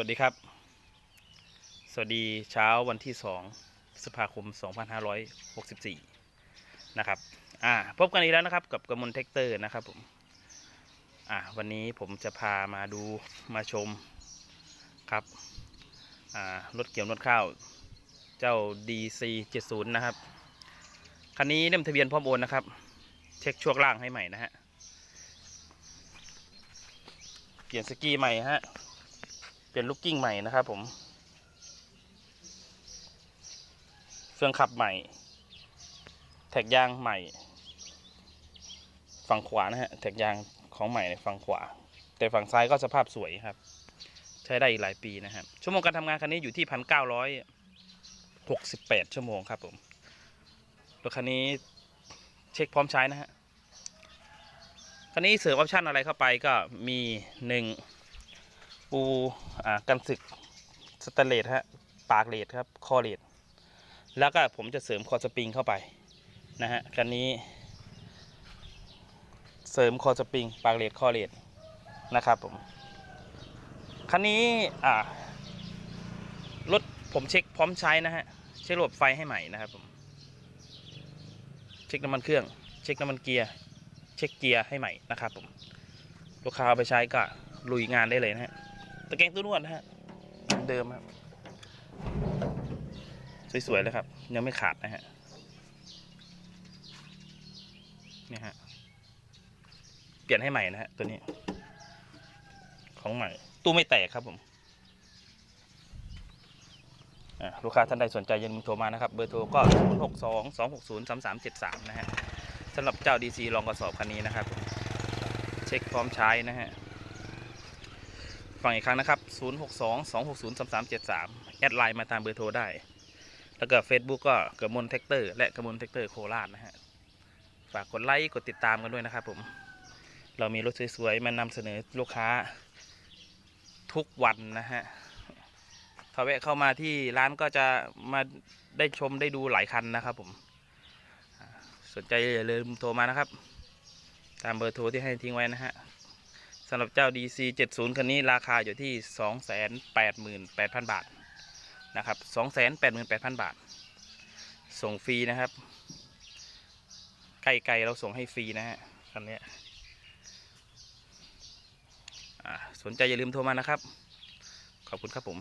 วัสดีครับ สวัสดีเช้าวันที่2พฤษภาคม 2564 นะครับ อ่า พบกันอีกแล้วนะครับกับกระมวลเทคเตอร์นะครับผม อ่า วันนี้ผมจะพามาดูมาชมครับ อ่า รถเกี่ยวนวดข้าว เจ้า DC 70 นะครับ คันนี้เล่มทะเบียนพร้อมโอนนะครับ เช็คช่วงล่างให้ใหม่นะฮะ เปลี่ยนสกีใหม่ฮะ เปลี่ยนลูกกิ้งใหม่นะครับผมเฟืองขับใหม่ แท็กยางใหม่ ฝั่งขวานะฮะ แท็กยางของใหม่ในฝั่งขวา แต่ฝั่งซ้ายก็สภาพสวยครับ ใช้ได้อีกหลายปีนะครับ ชั่วโมงการทำงานคันนี้อยู่ที่พันเก้าร้อยหกสิบแปดชั่วโมงครับผม รถคันนี้เช็คพร้อมใช้นะฮะคันนี้เสริมออปชั่นอะไรเข้าไปก็มีหนึ่ง ปูอ่ากันศึกสแตเลสฮะปากเลสครับคอเลสแล้วก็ผมจะเสริมคอสปริงเข้าไปนะฮะคันนี้ เสริมคอสปริงปากเลสคอเลสนะครับผมคันนี้อ่ารถผมเช็คพร้อมใช้นะฮะเช็คระบบไฟให้ใหม่นะครับผมเช็คน้ำมันเครื่อง เช็คน้ำมันเกียร์เช็คเกียร์ให้ใหม่นะครับผมลูกค้าเอาไปใช้ก็ลุยงานได้เลยนะฮะ ตะแกรงตัวนวดนะฮะเดิมครับ สวยๆเลยครับ ยังไม่ขาดนะฮะเนี่ยฮะเปลี่ยนให้ใหม่นะฮะตัวนี้ ของใหม่ ตู้ไม่แตกครับผมอะลูกค้าท่านใดสนใจอยันโทรมานะครับ เบอร์โทรก็ 0 6 2 2 6 0 3 3 7 3 นะฮะสำหรับเจ้า DC ลองกระสอบคันนี้นะครับ เช็คพร้อมใช้นะฮะ ฟังอีกครั้งนะครับ 0622603373 แอดไลน์มาตามเบอร์โทรได้ แล้วก็ Facebook ก็กระมวลแท็กเตอร์และกระมวลแท็กเตอร์โคราชนะฮะ ฝากกดไลค์ กดติดตามกันด้วยนะครับผม เรามีรถสวยๆ มานำเสนอลูกค้าทุกวันนะฮะถ้าแวะเข้ามาที่ร้านก็จะมาได้ชมได้ดูหลายคันนะครับผม สนใจอย่าลืมโทรมานะครับ ตามเบอร์โทรที่ให้ทิ้งไว้นะฮะ สำหรับเจ้า DC 70 คันนี้ราคาอยู่ที่ 288,000 บาทนะครับ288,000 บาท ส่งฟรีนะครับ ไกลๆเราส่งให้ฟรีนะฮะคันนี้สนใจอย่าลืมโทรมานะครับ ขอบคุณครับผม